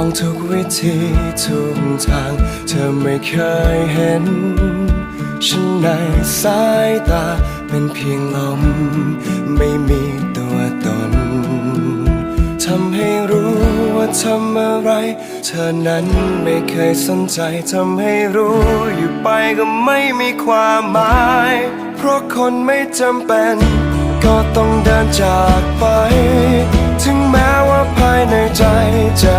องทุกวิธีทุกทาง เธอไม่เคยเห็น ฉันในสายตาเป็นเพียงลม ไม่มีตัวตนทำให้รู้ว่าทำอะไร เธอนั้นไม่เคยสนใจทำให้รู้อยู่ไปก็ไม่มีความหมาย เพราะคนไม่จำเป็น ก็ต้องเดินจากไป ถึงแม้ว่าภายในใจจะ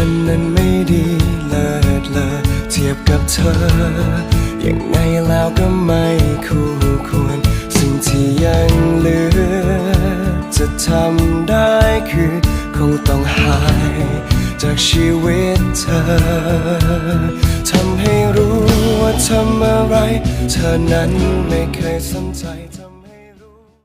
ฉันนั้นไม่ดีเลิศเลอเทียบกับเธอ ยังไงแล้วก็ไม่คู่ควร สิ่งที่ยังเหลือ จะทำได้คือ คงต้องหาย จากชีวิตเธอ ทำให้รู้ว่าทำอะไร เธอนั้นไม่เคยสนใจ